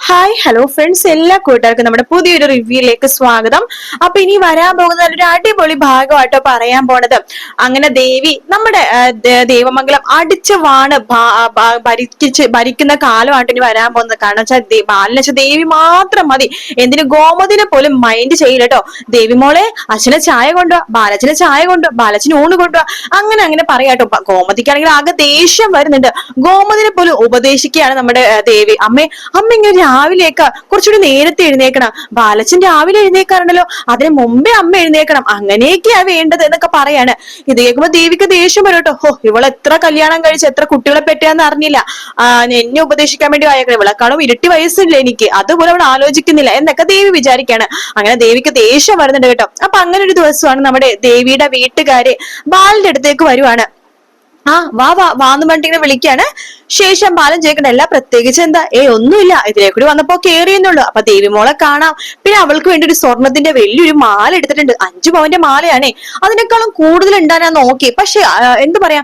Hi hello friends എല്ലാ കൂട്ടുകാർക്കും നമ്മുടെ പുതിയൊരു റിവ്യൂയിലേക്ക് സ്വാഗതം. അപ്പൊ ഇനി വരാൻ പോകുന്ന ഒരു അടിപൊളി ഭാഗമായിട്ടോ പറയാൻ പോണത് അങ്ങനെ ദേവി നമ്മുടെ ദേവമംഗലം അടിച്ച വാണ് ഭാ- ഭാ- ഭരിച്ച് ഭരിക്കുന്ന കാലമായിട്ട് ഇനി വരാൻ പോകുന്നത്. കാരണം വെച്ചാൽ ബാലിനെ വെച്ചാൽ ദേവി മാത്രം മതി. എന്തിനു ഗോമതിനെ പോലും മൈൻഡ് ചെയ്യില്ല കേട്ടോ ദേവി മോളെ അച്ഛനെ ചായ കൊണ്ടുവാ ബാലച്ചനെ ചായ കൊണ്ടുവാ ബാലച്ചന് ഊണ് കൊണ്ടുവാ. അങ്ങനെ അങ്ങനെ പറയാട്ടോ ഗോമതിക്കാണെങ്കിൽ ആകെ ദേഷ്യം വരുന്നുണ്ട്. ഗോമതിനെ പോലും ഉപദേശിക്കുകയാണ് നമ്മുടെ ദേവി. അമ്മേ അമ്മ ഇങ്ങനെ രാവിലെയൊക്കെ കുറച്ചുകൂടി നേരത്തെ എഴുന്നേക്കണം. ബാലച്ചൻ രാവിലെ എഴുന്നേക്കാറുണ്ടല്ലോ. അതിന് മുമ്പേ അമ്മ എഴുന്നേക്കണം. അങ്ങനെയൊക്കെയാ വേണ്ടത് എന്നൊക്കെ പറയാണ്. ഇത് കേൾക്കുമ്പോ ദേവിക്ക് ദേഷ്യം വരും കേട്ടോ. ഇവൾ എത്ര കല്യാണം കഴിച്ച് എത്ര കുട്ടികളെ പറ്റിയാന്ന് അറിഞ്ഞില്ല. എന്നെ ഉപദേശിക്കാൻ വേണ്ടി വായക്കണം ഇവളെക്കാളും ഇരട്ടി വയസ്സില്ല എനിക്ക്. അതുപോലെ അവൾ ആലോചിക്കുന്നില്ല എന്നൊക്കെ ദേവി വിചാരിക്കാണ്. അങ്ങനെ ദേവിക്ക് ദേഷ്യം വരുന്നുണ്ട് കേട്ടോ. അപ്പൊ അങ്ങനെ ഒരു ദിവസമാണ് നമ്മുടെ ദേവിയുടെ വീട്ടുകാര് ബാലിന്റെ അടുത്തേക്ക് വരുവാണ്. ആ വാ വാ വാന്ന് പറഞ്ഞിട്ട് വിളിക്കാണ്. ശേഷം ബാലൻ ചോദിക്കണ്ട എല്ലാ പ്രത്യേകിച്ച് എന്താ? ഏ ഒന്നുമില്ല. ഇതിലെ കൂടി വന്നപ്പോ കേറിയെന്നുള്ളൂ അപ്പൊ ദേവിമോളെ കാണാം. പിന്നെ അവൾക്ക് വേണ്ടി ഒരു സ്വർണത്തിന്റെ വലിയൊരു മാല എടുത്തിട്ടുണ്ട്. അഞ്ചു പവന്റെ മാലയാണേ. അതിനേക്കാളും കൂടുതൽ ഉണ്ടാകാൻ നോക്കി. പക്ഷെ എന്ത് പറയാ?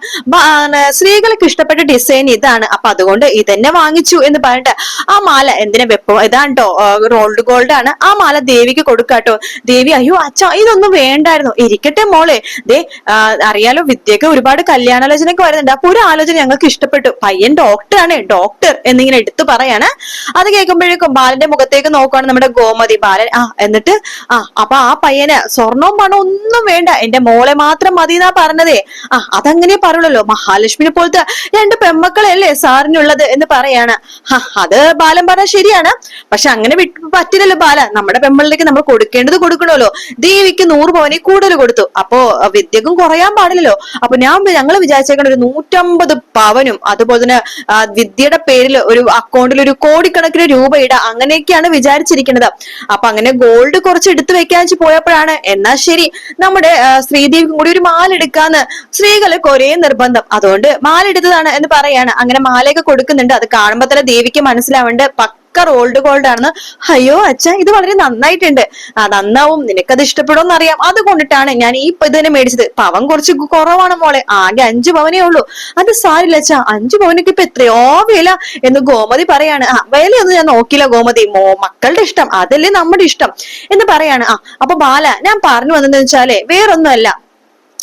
സ്ത്രീകൾക്ക് ഇഷ്ടപ്പെട്ട ഡിസൈൻ ഇതാണ്. അപ്പൊ അതുകൊണ്ട് ഇതന്നെ വാങ്ങിച്ചു എന്ന് പറഞ്ഞിട്ട് ആ മാല എന്തിനാ വെപ്പോ? ഇതാണ്ടോ റോൾഡ് ഗോൾഡ് ആണ്. ആ മാല ദേവിക്ക് കൊടുക്കാട്ടോ ദേവി അയ്യോ അച്ഛ ഇതൊന്നും വേണ്ടായിരുന്നു. ഇരിക്കട്ടെ മോളെ. ദേ അറിയാലോ വിദ്യക്ക് ഒരുപാട് കല്യാണാലോചനയൊക്കെ വരുന്നുണ്ട്. അപ്പൊ ഒരു ആലോചന ഞങ്ങൾക്ക് ഇഷ്ടപ്പെട്ടു. പയ്യൻ ഡോക്ടർ ആണ്. ഡോക്ടർ എന്നിങ്ങനെ എടുത്തു പറയാണ്. അത് കേൾക്കുമ്പോഴേക്കും ബാലന്റെ മുഖത്തേക്ക് നോക്കുവാണ് നമ്മുടെ ഗോമതി. ബാലൻ ആ എന്നിട്ട് ആ അപ്പൊ ആ പയ്യന് സ്വർണവും പണവും ഒന്നും വേണ്ട. എന്റെ മോളെ മാത്രം മതി എന്നാ പറഞ്ഞതേ. ആ അതങ്ങനെ പറയുള്ളല്ലോ. മഹാലക്ഷ്മിനെ പോലത്തെ രണ്ട് പെമ്മക്കളല്ലേ സാറിനുള്ളത് എന്ന് പറയാണ്. അത് ബാലൻ പറഞ്ഞ ശരിയാണ്. പക്ഷെ അങ്ങനെ വിട്ട് പറ്റില്ലല്ലോ ബാല. നമ്മുടെ പെമ്മളിലേക്ക് നമ്മൾ കൊടുക്കേണ്ടത് കൊടുക്കണമല്ലോ. ദേവിക്ക് നൂറ് പവനെ കൂടുതൽ കൊടുത്തു. അപ്പോ വിദ്യക്കും കുറയാൻ പാടില്ലല്ലോ. അപ്പൊ ഞാൻ ഞങ്ങൾ വിചാരിച്ചേക്കണ ഒരു നൂറ്റമ്പത് പവനും അതുപോലെ തന്നെ വിദ്യയുടെ പേരിൽ ഒരു അക്കൗണ്ടിൽ ഒരു കോടിക്കണക്കിന് രൂപ ഇട അങ്ങനെയൊക്കെയാണ് വിചാരിച്ചിരിക്കുന്നത്. അപ്പൊ അങ്ങനെ ഗോൾഡ് കുറച്ച് എടുത്തു വെക്കാൻ വെച്ച് പോയപ്പോഴാണ് എന്നാ ശരി നമ്മുടെ ശ്രീദേവിക്കും കൂടി ഒരു മാല എടുക്കാന്ന് സ്ത്രീകൾക്ക് ഒരേ നിർബന്ധം. അതുകൊണ്ട് മാല എടുത്തതാണ് എന്ന് പറയാണ്. അങ്ങനെ മാലയൊക്കെ കൊടുക്കുന്നുണ്ട്. അത് കാണുമ്പോ തന്നെ ദേവിക്ക് മനസ്സിലാവേണ്ട പക്ക റോൾഡ് ഗോൾഡ് ആണെന്ന് അയ്യോ അച്ഛ ഇത് വളരെ നന്നായിട്ടുണ്ട്. ആ നന്നാവും. നിനക്കത് ഇഷ്ടപ്പെടുമെന്ന് അറിയാം അതുകൊണ്ടിട്ടാണ് ഞാൻ ഈ ഇതിനെ മേടിച്ചത്. പവൻ കുറച്ച് കുറവാണ് മോളെ. ആകെ അഞ്ചു പവനേ ഉള്ളൂ. അത് സാരില്ല അച്ഛ. അഞ്ചു പവനൊക്കെ ഇപ്പൊ എത്രയോ വില എന്ന് ഗോമതി പറയാണ്. ആ വിലയൊന്നും ഞാൻ നോക്കില്ല ഗോമതി. മോ മക്കളുടെ ഇഷ്ടം. അതല്ലേ നമ്മുടെ ഇഷ്ടം എന്ന് പറയാണ്. ആ അപ്പൊ ബാല ഞാൻ പറഞ്ഞു വന്നതെന്ന് വെച്ചാലേ വേറൊന്നുമല്ല.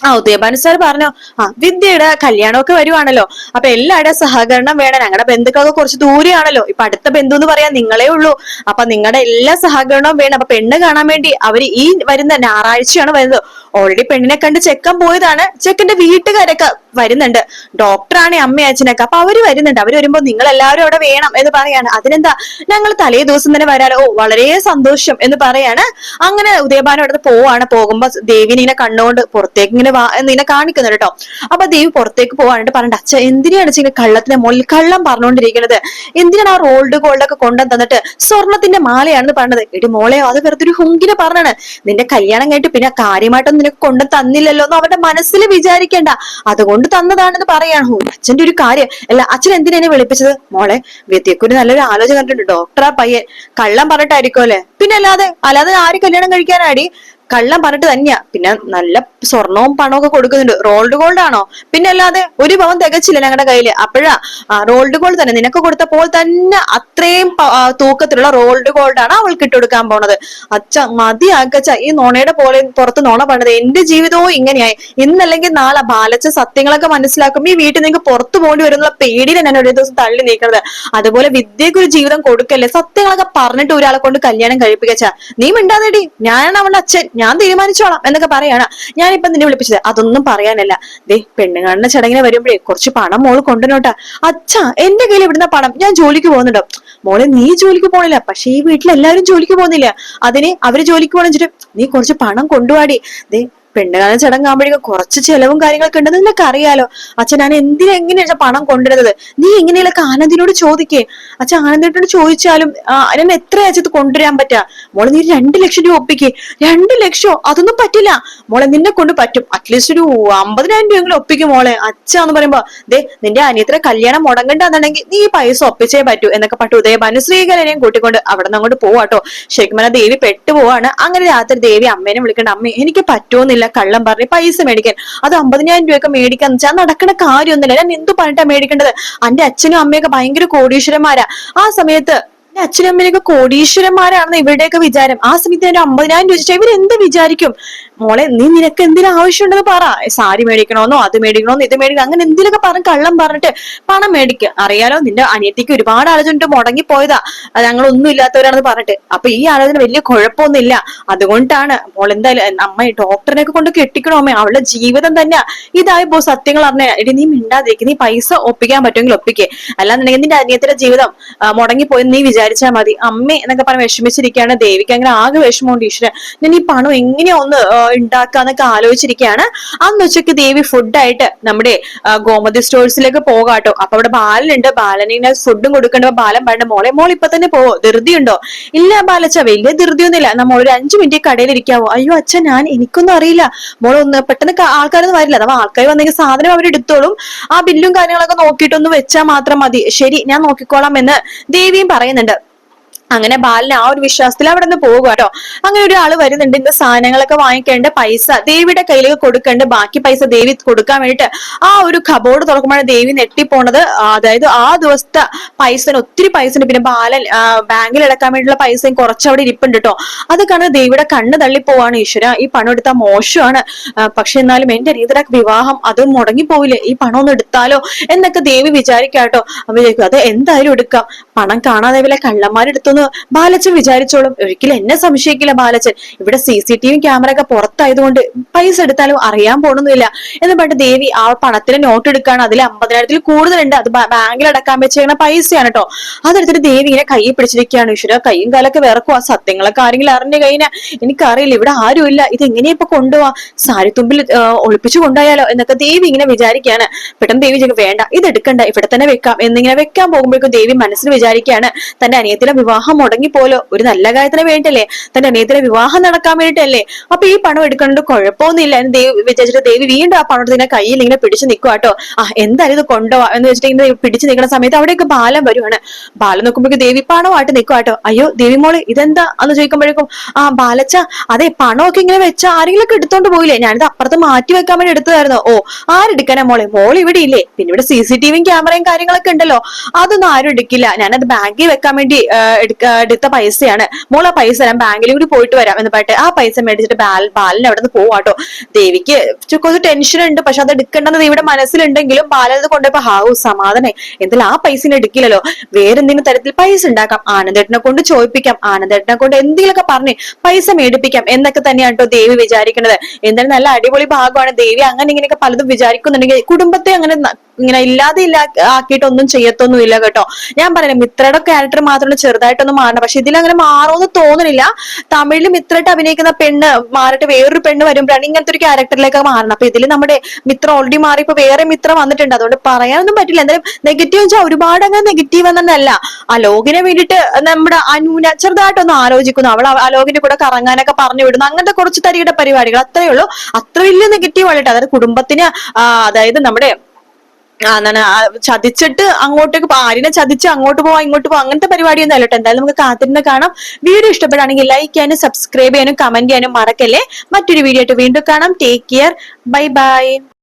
ആ ഉദയഭാനു സാർ പറഞ്ഞു? ആ വിദ്യയുടെ കല്യാണമൊക്കെ വരുവാണല്ലോ. അപ്പൊ എല്ലാവരുടെ സഹകരണം വേണം. ഞങ്ങളുടെ ബന്ധുക്കളൊക്കെ കുറച്ച് ദൂരെയാണല്ലോ. ഇപ്പൊ അടുത്ത ബന്ധു എന്ന് പറയാൻ നിങ്ങളേ ഉള്ളൂ. അപ്പൊ നിങ്ങളുടെ എല്ലാ സഹകരണവും വേണം. അപ്പൊ പെണ്ണ് കാണാൻ വേണ്ടി അവർ ഈ വരുന്ന ഞായറാഴ്ചയാണ് വരുന്നത്. ഓൾറെഡി പെണ്ണിനെ കണ്ട് ചെക്കൻ പോയതാണ്. ചെക്കന്റെ വീട്ടുകാരൊക്കെ വരുന്നുണ്ട്. ഡോക്ടറാണ് അമ്മ അച്ഛനൊക്കെ. അപ്പൊ അവർ വരുന്നുണ്ട്. അവർ വരുമ്പോ നിങ്ങൾ എല്ലാവരും അവിടെ വേണം എന്ന് പറയാണ്. അതിനെന്താ? ഞങ്ങൾ തലേ ദിവസം തന്നെ വരാലോ ഓ വളരെ സന്തോഷം എന്ന് പറയാണ്. അങ്ങനെ ഉദയഭാനം അടുത്ത് പോവാണ്. പോകുമ്പോ ദേവിനെ ഇങ്ങനെ കണ്ണുകൊണ്ട് പുറത്തേക്ക് ഇങ്ങനെ ഇങ്ങനെ കാണിക്കുന്നുണ്ട് കേട്ടോ. അപ്പൊ ദേവി പുറത്തേക്ക് പോവാണ്ട് പറഞ്ഞിട്ട് അച്ഛ എന്തിനാണ് ഇങ്ങനെ കള്ളത്തിന്റെ മുകളിൽ കള്ളം പറഞ്ഞുകൊണ്ടിരിക്കുന്നത് എന്തിനാണ് ആ റോൾഡ് ഗോൾഡ് ഒക്കെ കൊണ്ടു തന്നിട്ട് സ്വർണത്തിന്റെ മാലയാണെന്ന് പറഞ്ഞത്? എടി മോളെ അത് വെറുതെ ഒരു ഹുങ്കിനെ പറഞ്ഞാണ്. നിന്റെ കല്യാണം കഴിഞ്ഞിട്ട് പിന്നെ കാര്യമായിട്ടൊന്നും നിനക്ക് കൊണ്ടു തന്നില്ലല്ലോ എന്ന് അവരുടെ മനസ്സിൽ വിചാരിക്കേണ്ട. അതുകൊണ്ട് തന്നതാണെന്ന് പറയാണ്. അച്ഛന്റെ ഒരു കാര്യം. അല്ല അച്ഛൻ എന്തിനാ എന്നെ വിളിപ്പിച്ചത്? മോളെ വിദ്യക്കൊരു നല്ലൊരു ആലോചന കണ്ടിട്ടുണ്ട്. ഡോക്ടറാ പയ്യൻ. കള്ളം പറഞ്ഞിട്ടായിരിക്കും അല്ലെ? പിന്നെ അല്ലാതെ അല്ലാതെ ആര് കല്യാണം കഴിക്കാനാടി? കള്ളം പറഞ്ഞിട്ട് തന്നെയാ. പിന്നെ നല്ല സ്വർണവും പണവും ഒക്കെ കൊടുക്കുന്നുണ്ട്. റോൾഡ് ഗോൾഡ് ആണോ? പിന്നെ അല്ലാതെ ഒരു പവൻ തികച്ചില്ല ഞങ്ങളുടെ കയ്യിൽ. അപ്പോഴാ റോൾഡ് ഗോൾഡ് തന്നെ. നിനക്ക് കൊടുത്ത കൊടുത്തപ്പോൾ തന്നെ അത്രയും തൂക്കത്തിലുള്ള റോൾഡ് ഗോൾഡ് ആണ് അവൾക്ക് ഇട്ടുകൊടുക്കാൻ പോണത്. അച്ഛ മതി ആക്കച്ച ഈ നോണയുടെ പോലെ പുറത്ത് നോണ പണിത്. എന്റെ ജീവിതവും ഇങ്ങനെയായി. ഇന്നല്ലെങ്കിൽ നാളെ ബാലച്ച സത്യങ്ങളൊക്കെ മനസ്സിലാക്കും. ഈ വീട്ടിൽ നിങ്ങൾക്ക് പുറത്തു പോകേണ്ടി വരുന്ന പേടിയിൽ ഞാൻ ഒരു ദിവസം തള്ളി നീക്കുന്നത് അതുപോലെ വിദ്യക്ക് ഒരു ജീവിതം കൊടുക്കല്ലേ? സത്യങ്ങളൊക്കെ പറഞ്ഞിട്ട് ഒരാളെ കൊണ്ട് കല്യാണം കഴിപ്പിക്കച്ച നീ മിണ്ടാതെടി. ഞാനാണ് അവളുടെ അച്ഛൻ. ഞാൻ തീരുമാനിച്ചോളാം എന്നൊക്കെ പറയാണ്. ഞാനിപ്പം നിന്നെ വിളിപ്പിച്ചത്. അതൊന്നും പറയാനല്ല. ദേ പെണ്ണുകാണുന്ന ചടങ്ങിനെ വരുമ്പോഴേ കുറച്ച് പണം മോൾ കൊണ്ടുവന്നോട്ടാ. അച്ഛാ എന്റെ കയ്യിൽ ഇവിടുന്ന പണം. ഞാൻ ജോലിക്ക് പോകുന്നുണ്ടോ. മോളെ നീ ജോലിക്ക് പോണില്ല. പക്ഷെ ഈ വീട്ടിൽ എല്ലാവരും ജോലിക്ക് പോകുന്നില്ല. അതിന് അവർ ജോലിക്ക് പോകണം നീ കുറച്ച് പണം കൊണ്ടുപാടി ദേ പെണ്ണുകാലം ചടങ്ങാകുമ്പോഴേക്കും കുറച്ച് ചെലവും കാര്യങ്ങളൊക്കെ ഉണ്ടെന്ന് നിനക്ക് അറിയാലോ ഞാൻ എന്തിനാ എങ്ങനെയാ പണം കൊണ്ടുവരുന്നത്? നീ എങ്ങനെയൊക്കെ ആനന്ദിനോട് ചോദിക്കേ. അച്ഛൻ ആനന്ദിനോട് ചോദിച്ചാലും ഞാൻ എത്ര അച്ഛത്ത് കൊണ്ടുവരാൻ പറ്റാ? മോളെ നീ രണ്ട് ലക്ഷം രൂപ ഒപ്പിക്കേ. രണ്ട് ലക്ഷോ? അതൊന്നും പറ്റില്ല. മോളെ നിന്നെ കൊണ്ട് പറ്റും. അറ്റ്ലീസ്റ്റ് ഒരു അമ്പതിനായിരം രൂപയെങ്കിലും ഒപ്പിക്കും മോളെ. അച്ഛന്ന് പറയുമ്പോ ദേ നിന്റെ അനിയത്തിനെ കല്യാണം മുടങ്ങണ്ടെന്നുണ്ടെങ്കിൽ നീ പൈസ ഒപ്പിച്ചേ പറ്റൂ എന്നൊക്കെ പറ്റൂ ഉദയഭാനു ശ്രീകലനെയും കൂട്ടിക്കൊണ്ട് അവിടെ നിന്ന് അങ്ങോട്ട് പോവാട്ടോ ശരിക്കും പറഞ്ഞാൽ ദേവി പെട്ടു പോവാണ് അങ്ങനെ രാത്രി ദേവി അമ്മേനെ വിളിക്കേണ്ട. അമ്മേ എനിക്ക് പറ്റുമെന്നില്ല കള്ളം പറഞ്ഞ് പൈസ മേടിക്കാൻ. അത് അമ്പതിനായിരം രൂപയൊക്കെ മേടിക്കാന്ന് വെച്ചാൽ നടക്കുന്ന കാര്യമൊന്നുമില്ല. ഞാൻ എന്തു പറഞ്ഞിട്ടാ മേടിക്കേണ്ടത്? എന്റെ അച്ഛനും അമ്മയൊക്കെ ഭയങ്കര കോടീശ്വരന്മാരാ. ആ സമയത്ത് എന്റെ അച്ഛനും അമ്മയൊക്കെ കോടീശ്വരന്മാരാണെന്ന് ഇവരുടെയൊക്കെ വിചാരം. ആ സമയത്ത് ഞാൻ അമ്പതിനായിരം രൂപ ചോദിച്ചാൽ ഇവരെന്ത് വിചാരിക്കും? മോളെ നീ നിനക്ക് എന്തിനും ആവശ്യമുണ്ടെന്ന് പറ. സാരി മേടിക്കണോന്നോ അത് മേടിക്കണോന്നോ ഇത് മേടിക്കണം അങ്ങനെ എന്തിനൊക്കെ പറഞ്ഞ് കള്ളം പറഞ്ഞിട്ട് പണം മേടിക്കുക അറിയാലോ നിന്റെ അനിയത്തിക്ക് ഒരുപാട് ആലോചന മുടങ്ങി പോയതാ. അത് ഞങ്ങളൊന്നും ഇല്ലാത്തവരാണെന്ന് പറഞ്ഞിട്ട്. അപ്പൊ ഈ ആലോചന വലിയ കുഴപ്പമൊന്നുമില്ല. അതുകൊണ്ടാണ് മോൾ എന്തായാലും അമ്മ ഡോക്ടറിനെ ഒക്കെ കൊണ്ട് കെട്ടിക്കണോ അവളുടെ ജീവിതം തന്നെയാ. ഇതായി പോ സത്യങ്ങൾ അറിഞ്ഞ എടി നീ മിണ്ടാതിരിക്കും. നീ പൈസ ഒപ്പിക്കാൻ പറ്റുമെങ്കിൽ ഒപ്പിക്കേ. അല്ലാന്നുണ്ടെങ്കിൽ നിന്റെ അനിയത്തിന്റെ ജീവിതം മുടങ്ങി മുടങ്ങിപ്പോയെന്ന് നീ വിചാരിച്ചാൽ മതി. അമ്മ എന്നൊക്കെ പറഞ്ഞ് വിഷമിച്ചിരിക്കുകയാണ്. ദേവിക്ക് അങ്ങനെ ആകെ വിഷമമുണ്ട് ഈശ്വരൻ. ഞാൻ ഈ പണം എങ്ങനെയാ ഒന്ന് ഉണ്ടാക്കാന്നൊക്കെ ആലോചിച്ചിരിക്കുകയാണ് അന്ന് ഉച്ചയ്ക്ക് ദേവി ഫുഡായിട്ട് നമ്മുടെ ഗോമതി സ്റ്റോഴ്സിലേക്ക് പോകാട്ടോ. അപ്പൊ അവിടെ ബാലനുണ്ട്. ബാലനിങ്ങനെ ഫുഡും കൊടുക്കേണ്ട. ബാലൻ പറഞ്ഞ മോളെ മോൾ ഇപ്പൊ തന്നെ പോവോ? ധൃതിയുണ്ടോ? ഇല്ല ബാലച്ച വലിയ ധൃതിയൊന്നുമില്ല. നമ്മൾ ഒരു അഞ്ചു മിനിറ്റ് കടയിൽ ഇരിക്കാവോ അയ്യോ അച്ഛൻ ഞാൻ എനിക്കൊന്നും അറിയില്ല. മോൾ ഒന്ന് പെട്ടെന്ന് ആൾക്കാരൊന്നും വരില്ല. അഥവാ ആൾക്കാർ വന്നെങ്കിൽ സാധനം അവർ എടുത്തോളും. ആ ബില്ലും കാര്യങ്ങളൊക്കെ നോക്കിയിട്ടൊന്ന് വെച്ചാൽ മാത്രം മതി. ശരി ഞാൻ നോക്കിക്കോളാം എന്ന് ദേവിയും പറയുന്നുണ്ട്. അങ്ങനെ ബാലിന് ആ ഒരു വിശ്വാസത്തിൽ അവിടെ നിന്ന് പോകുക കേട്ടോ അങ്ങനെ ഒരാൾ വരുന്നുണ്ട് ഇന്ന് സാധനങ്ങളൊക്കെ വാങ്ങിക്കേണ്ട പൈസ ദേവിയുടെ കയ്യിലേക്ക് കൊടുക്കേണ്ട ബാക്കി പൈസ ദേവി കൊടുക്കാൻ വേണ്ടിട്ട് ആ ഒരു കബോർഡ് തുറക്കുമ്പോഴാണ് ദേവി നെട്ടിപ്പോണത്. അതായത് ആ ദിവസത്തെ പൈസ ഒത്തിരി പൈസ ഉണ്ട് പിന്നെ ബാലൻ ബാങ്കിൽ അടക്കാൻ വേണ്ടിയുള്ള പൈസയും കുറച്ചവിടെ ഇരിപ്പുണ്ട് കേട്ടോ അത് കാണുന്ന ദേവിയുടെ കണ്ണ് തള്ളിപ്പോവാണ് ഈശ്വര. ഈ പണം എടുത്താൽ മോശമാണ്. പക്ഷെ എന്നാലും എന്റെ രീതിയുടെ വിവാഹം അത് മുടങ്ങിപ്പോയില്ലേ ഈ പണം ഒന്ന് എടുത്താലോ? എന്നൊക്കെ ദേവി വിചാരിക്കാട്ടോ വിചാരിക്കും അത് എന്തായാലും എടുക്കാം. പണം കാണാതെ വില കള്ളന്മാരെടുത്തൊന്ന് ബാലച്ചൻ വിചാരിച്ചോളും. ഒരിക്കലും എന്നെ സംശയിക്കില്ല ബാലച്ചൻ. ഇവിടെ C C T V camera ഒക്കെ പുറത്തായതുകൊണ്ട് പൈസ എടുത്താലും അറിയാൻ പോണൊന്നുമില്ല. എന്ന് പറഞ്ഞിട്ട് ദേവി ആ പണത്തിന് നോട്ട് എടുക്കാണ്. അതിൽ അമ്പതിനായിരത്തിൽ കൂടുതലുണ്ട്. അത് ബാങ്കിൽ അടക്കാൻ വെച്ചിരിക്കുന്ന പൈസയാണ് കേട്ടോ അതെടുത്തിട്ട് ദേവി ഇങ്ങനെ കൈ പിടിച്ചിരിക്കുകയാണ്. ഈശ്വര കൈയും കാലൊക്കെ വിറക്കുക സത്യങ്ങളൊക്കെ ആരെങ്കിലും അറിഞ്ഞു കഴിഞ്ഞാൽ എനിക്കറിയില്ല. ഇവിടെ ആരും ഇല്ല ഇത് എങ്ങനെയാ ഇപ്പൊ കൊണ്ടുപോവാ സാരിത്തുമ്പിൽ തുമ്പിൽ ഒളിപ്പിച്ചു കൊണ്ടുപോയാലോ എന്നൊക്കെ ദേവി ഇങ്ങനെ വിചാരിക്കുകയാണ്. പെട്ടെന്ന് ദേവി വേണ്ട ഇത് എടുക്കണ്ട ഇവിടെ തന്നെ വെക്കാം. എന്നിങ്ങനെ വെക്കാൻ പോകുമ്പോഴേക്കും ദേവി മനസ്സിൽ വിചാരിക്കുകയാണ് തന്റെ അനിയത്തിലെ വിവാഹം മുടങ്ങിപ്പോലോ ഒരു നല്ല കാര്യത്തിന് വേണ്ടിയല്ലേ? തന്റെ അനിയത്തിലെ വിവാഹം നടക്കാൻ വേണ്ടിയിട്ടല്ലേ? അപ്പൊ ഈ പണം എടുക്കേണ്ട കുഴപ്പമൊന്നുമില്ല. എന്ന് ദേവി വിചാരിച്ചിട്ട് ദേവി വീണ്ടും ആ പണം ഇതിനെ കയ്യിൽ ഇങ്ങനെ പിടിച്ചു നിൽക്കുക കേട്ടോ ആ എന്തായാലും ഇത് കൊണ്ടുപോവാ എന്ന് വെച്ചിട്ട് ഇങ്ങനെ പിടിച്ചു നിൽക്കുന്ന സമയത്ത് അവിടെയൊക്കെ ബാലം വരുവാണ്. ബാലം നോക്കുമ്പോഴേക്കും ദേവി പണമായിട്ട് നിൽക്കുക കേട്ടോ അയ്യോ ദേവി മോൾ ഇതെന്താ? എന്ന് ചോദിക്കുമ്പോഴേക്കും ആ ബാലച്ച അതെ പണമൊക്കെ ഇങ്ങനെ വെച്ച ആരെങ്കിലും എടുത്തോണ്ട് പോയില്ലേ? ഞാനിത് അപ്പുറത്ത് മാറ്റി വെക്കാൻ വേണ്ടി എടുത്തതായിരുന്നു. ഓ ആരെടുക്കാനാ മോളെ? മോൾ ഇവിടെ ഇല്ലേ? പിന്നെ ഇവിടെ സി സി ടി വിയും ക്യാമറയും കാര്യങ്ങളൊക്കെ ഉണ്ടല്ലോ. അതൊന്നും ആരും എടുക്കില്ല. ഞാനത് ബാങ്കിൽ വെക്കാൻ വേണ്ടി എടുത്ത പൈസയാണ്. മോൾ ആ പൈസ ഞാൻ ബാങ്കിൽ കൂടി പോയിട്ട് വരാം എന്ന് പറഞ്ഞിട്ട് ആ പൈസ മേടിച്ചിട്ട് ബാൽ ബാലിന് അവിടെ നിന്ന് പോവാട്ടോ ദേവിക്ക് കുറച്ച് ടെൻഷൻ ഉണ്ട് പക്ഷെ അത് എടുക്കേണ്ടത് ദേവിയുടെ മനസ്സിലുണ്ടെങ്കിലും ബാലത് കൊണ്ടുപോയപ്പോ ഹാവു സമാധാനം എന്തായാലും ആ പൈസ എടുക്കില്ലല്ലോ. വേറെ എന്തെങ്കിലും തരത്തിൽ പൈസ ഉണ്ടാക്കാം. ആനന്ദേട്ടനെ കൊണ്ട് ചോദിപ്പിക്കാം. ആനന്ദേട്ടനെ കൊണ്ട് എന്തെങ്കിലുമൊക്കെ പറഞ്ഞ് പൈസ മേടിപ്പിക്കാം. എന്നൊക്കെ തന്നെയാണ് കേട്ടോ ദേവി വിചാരിക്കുന്നത് എന്തായാലും നല്ല അടിപൊളി ഭാഗമാണ്. ദേവി അങ്ങനെ ഇങ്ങനെയൊക്കെ പലതും വിചാരിക്കുന്നുണ്ടെങ്കിൽ കുടുംബത്തെ അങ്ങനെ ഇങ്ങനെ ഇല്ലാതെ ഇല്ല ആക്കിയിട്ടൊന്നും ചെയ്യത്തൊന്നും ഇല്ല കേട്ടോ. ഞാൻ പറയുന്നത് മിത്രയുടെ ക്യാരക്ടർ മാത്രമാണ് ചെറുതായിട്ടൊന്നും മാറണം പക്ഷെ ഇതിലങ്ങനെ മാറുമെന്ന് തോന്നുന്നില്ല തമിഴിൽ മിത്രയിട്ട് അഭിനയിക്കുന്ന പെണ്ണ് മാറിയിട്ട് വേറൊരു പെണ്ണ് വരുമ്പോഴാണ് ഇങ്ങനത്തെ ഒരു ക്യാരക്ടറിലേക്ക് മാറണം അപ്പൊ ഇതിൽ നമ്മുടെ മിത്രം ഓൾറെഡി മാറി ഇപ്പൊ വേറെ മിത്രം വന്നിട്ടുണ്ട്. അതുകൊണ്ട് പറയാനൊന്നും പറ്റില്ല. എന്തായാലും നെഗറ്റീവ് വെച്ചാൽ ഒരുപാട് അങ്ങനെ നെഗറ്റീവ് എന്നല്ല അലോകിനെ വേണ്ടിയിട്ട് നമ്മുടെ അനൂന ചെറുതായിട്ടൊന്ന് ആലോചിക്കുന്നു. അവൾ അവ- അലോകിന്റെ കൂടെ കറങ്ങാനൊക്കെ പറഞ്ഞു വിടുന്നു. അങ്ങനത്തെ കുറച്ച് തരികിട പരിപാടികൾ അത്രയേ ഉള്ളൂ. അത്ര വലിയ നെഗറ്റീവ് ആയിട്ട്. അതായത് കുടുംബത്തിന് അതായത് നമ്മുടെ എന്താണ് ചതിച്ചിട്ട് അങ്ങോട്ടേക്ക് ആരിനെ ചതിച്ച് അങ്ങോട്ട് പോവാ ഇങ്ങോട്ട് പോവാ അങ്ങനത്തെ പരിപാടി ഒന്നും കേട്ടോ. എന്തായാലും നമുക്ക് കാത്തിരുന്ന് കാണാം. വീഡിയോ ഇഷ്ടപ്പെടുകയാണെങ്കിൽ ലൈക്ക് ചെയ്യാനും സബ്സ്ക്രൈബ് ചെയ്യാനും കമന്റ് ചെയ്യാനും മറക്കല്ലേ? മറ്റൊരു വീഡിയോ ആയിട്ട് വീണ്ടും കാണാം. Take care bye bye